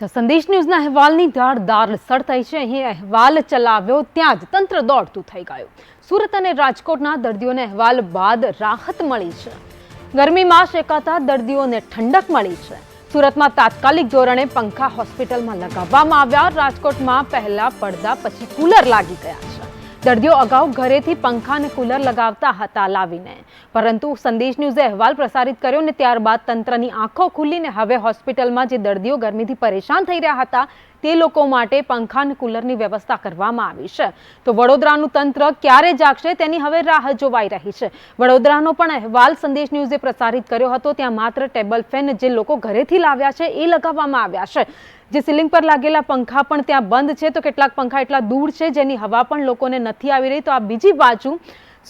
તો સંદેશ ન્યૂઝના અહેવાલની ધારદાર સડ થઈ છે. અહીં અહેવાલ ચલાવ્યો ત્યાં જ તંત્ર દોડતું થઈ ગયું. સુરત અને રાજકોટના દર્દીઓને અહેવાલ બાદ રાહત મળી છે. ગરમીમાં શેકાતા દર્દીઓને ઠંડક મળી છે. સુરતમાં તાત્કાલિક ધોરણે પંખા હોસ્પિટલમાં લગાવવામાં આવ્યા. રાજકોટમાં પહેલા પડદા પછી કુલર લાગી ગયા છે. દર્દીઓ અગાઉ ઘરેથી પંખા અને કુલર લગાવતા હતા લાવીને. પરંતુ સંદેશ ન્યૂઝે અહેવાલ પ્રસારિત કર્યો ને ત્યારબાદ તંત્રની આંખો ખુલ્લીને હવે હોસ્પિટલમાં જે દર્દીઓ ગરમીથી પરેશાન થઈ રહ્યા હતા તે લોકો માટે પંખા અને કુલરની વ્યવસ્થા કરવામાં આવી છે. તો વડોદરાનું તંત્ર ક્યારે જાગશે તેની હવે રાહ જોવાઈ રહી છે. વડોદરાનો પણ અહેવાલ સંદેશ ન્યૂઝે પ્રસારિત કર્યો હતો. ત્યાં માત્ર ટેબલ ફેન જે લોકો ઘરેથી લાવ્યા છે એ લગાવવામાં આવ્યા છે. જે સિલિંગ પર લાગેલા પંખા પણ ત્યાં બંધ છે. તો કેટલાક પંખા એટલા દૂર છે જેની હવા પણ લોકોને નથી આવી રહી. તો આ બીજી બાજુ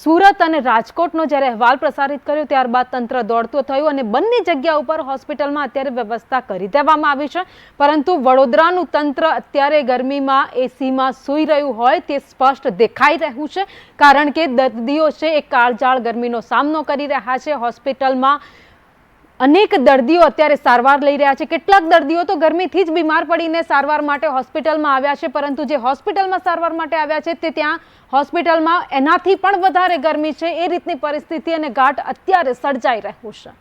સુરત અને રાજકોટનો જ્યારે અહેવાલ પ્રસારિત કર્યો, ત્યારબાદ તંત્ર દોડતું થયું અને બંને જગ્યા ઉપર હોસ્પિટલમાં અત્યારે વ્યવસ્થા કરી દેવામાં આવી છે. પરંતુ વડોદરાનું તંત્ર અત્યારે ગરમીમાં, એસીમાં સૂઈ રહ્યું હોય તે સ્પષ્ટ દેખાઈ રહ્યું છે. કારણ કે દર્દીઓ છે એ કાળજાળ ગરમીનો સામનો કરી રહ્યા છે. હોસ્પિટલમાં અનેક દર્દીઓ અત્યારે સારવાર લઈ રહ્યા છે. કેટલાક દર્દીઓ તો ગરમીથી જ બીમાર પડીને સારવાર માટે હોસ્પિટલમાં આવ્યા છે, પરંતુ જે હોસ્પિટલમાં સારવાર માટે આવ્યા છે તે ત્યાં હોસ્પિટલમાં એનાથી પણ વધારે ગરમી છે. એ રીતની પરિસ્થિતિ અને ઘાટ અત્યારે સર્જાઈ રહ્યું છે.